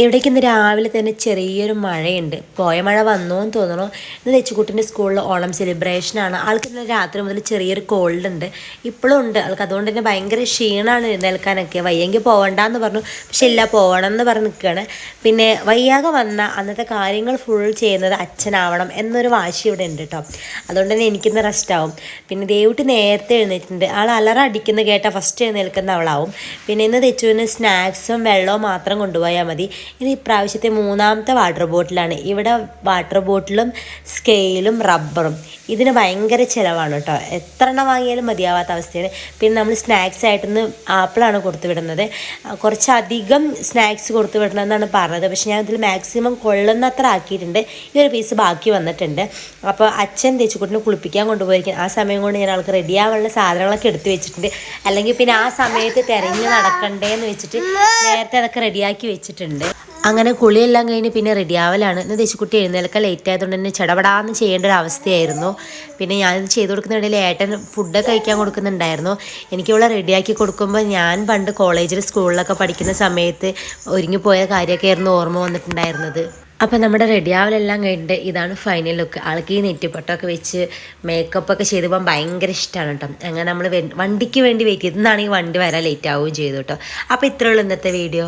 ഇവിടേക്ക് ഇന്ന് രാവിലെ തന്നെ ചെറിയൊരു മഴയുണ്ട്. പോയ മഴ വന്നോ എന്ന് തോന്നുന്നു. ഇന്ന് തെച്ചുകുട്ടിന്റെ സ്കൂളിൽ ഓണം സെലിബ്രേഷനാണ് ആൾക്ക് ഇന്നലെ രാത്രി മുതൽ ചെറിയൊരു കോൾഡ് ഉണ്ട്. ഇപ്പോഴും ഉണ്ട്. ആൾക്ക് അതുകൊണ്ട് തന്നെ ഭയങ്കര ക്ഷീണമാണ് എഴുന്നേൽക്കാനൊക്കെ. വയ്യെങ്കിൽ പോകണ്ടെന്ന് പറഞ്ഞു. പക്ഷെ ഇല്ല പോകണം എന്ന് പറഞ്ഞ് നിൽക്കുകയാണ് പിന്നെ വയ്യാതെ വന്ന അന്നത്തെ കാര്യങ്ങൾ ഫുൾ ചെയ്യുന്നത് അച്ഛനാവണം എന്നൊരു വാശി ഇവിടെ ഉണ്ട് കേട്ടോ അതുകൊണ്ട് തന്നെ എനിക്കിന്ന് റെസ്റ്റ് ആവും. പിന്നെ ദേവുട്ടി നേരത്തെ എഴുന്നേറ്റിട്ടുണ്ട്. ആൾ അലറ അടിക്കുന്ന കേട്ടാൽ ഫസ്റ്റ് എഴുന്നേൽക്കുന്ന അവളാവും. പിന്നെ ഇന്ന് തെച്ചുവിന് സ്നാക്സും വെള്ളവും മാത്രം കൊണ്ടുപോയാൽ മതി. ഇത് ഇപ്രാവശ്യത്തെ മൂന്നാമത്തെ വാട്ടർ ബോട്ടിലാണ് ഇവിടെ വാട്ടർ ബോട്ടിലും സ്കെയിലും റബ്ബറും ഇതിന് ഭയങ്കര ചിലവാണ് കേട്ടോ. എത്ര എണ്ണം വാങ്ങിയാലും മതിയാവാത്ത അവസ്ഥയാണ്. പിന്നെ നമ്മൾ സ്നാക്സ് ആയിട്ടൊന്ന് ആപ്പിളാണ് കൊടുത്തു വിടുന്നത്. കുറച്ചധികം സ്നാക്സ് കൊടുത്തു വിടണമെന്നാണ് പറഞ്ഞത്. പക്ഷേ ഞാൻ ഇതിൽ മാക്സിമം കൊള്ളുന്നത്ര ആക്കിയിട്ടുണ്ട്. ഈ ഒരു പീസ് ബാക്കി വന്നിട്ടുണ്ട്. അപ്പോൾ അച്ഛൻ തേച്ചുക്കുട്ടിനെ കുളിപ്പിക്കാൻ കൊണ്ടുപോയിരിക്കും ആ സമയം കൊണ്ട് ഞാൻ ആൾക്ക് റെഡി ആവാനുള്ള സാധനങ്ങളൊക്കെ എടുത്തു വെച്ചിട്ടുണ്ട്. അല്ലെങ്കിൽ പിന്നെ ആ സമയത്ത് തിരഞ്ഞ് നടക്കണ്ടേ എന്ന് വെച്ചിട്ട് നേരത്തെ അതൊക്കെ റെഡിയാക്കി വെച്ചിട്ടുണ്ട്. അങ്ങനെ കുളിയെല്ലാം കഴിഞ്ഞ് പിന്നെ റെഡി ആവലാണ് ഇന്ന് ദേശക്കുട്ടി എഴുന്നേൽക്കാൻ ലേറ്റ് ആയതുകൊണ്ട് തന്നെ ചടപടാന്ന് ചെയ്യേണ്ട ഒരു അവസ്ഥയായിരുന്നു. പിന്നെ ഞാനിത് ചെയ്ത് കൊടുക്കുന്നതിടയിൽ ഏട്ടൻ ഫുഡൊക്കെ കഴിക്കാൻ കൊടുക്കുന്നുണ്ടായിരുന്നു. എനിക്കിവിടെ റെഡിയാക്കി കൊടുക്കുമ്പോൾ ഞാൻ പണ്ട് കോളേജിൽ സ്കൂളിലൊക്കെ പഠിക്കുന്ന സമയത്ത് ഒരുങ്ങിപ്പോയ കാര്യമൊക്കെ ആയിരുന്നു ഓർമ്മ വന്നിട്ടുണ്ടായിരുന്നത്. അപ്പം നമ്മുടെ റെഡിയാവലെല്ലാം കഴിഞ്ഞിട്ട് ഇതാണ് ഫൈനൽ ലുക്ക് ആൾക്ക് ഈ നെറ്റിപ്പട്ടമൊക്കെ വെച്ച് മേക്കപ്പ് ഒക്കെ ചെയ്ത് പോകാൻ ഭയങ്കര ഇഷ്ടമാണ് കേട്ടോ. അങ്ങനെ നമ്മൾ വണ്ടിക്ക് വേണ്ടി വെയിറ്റ് ചെയ്ത് വണ്ടി വരാൻ ലേറ്റ് ആവുകയും ചെയ്തു കേട്ടോ. അപ്പോൾ ഇത്രയുള്ള ഇന്നത്തെ വീഡിയോ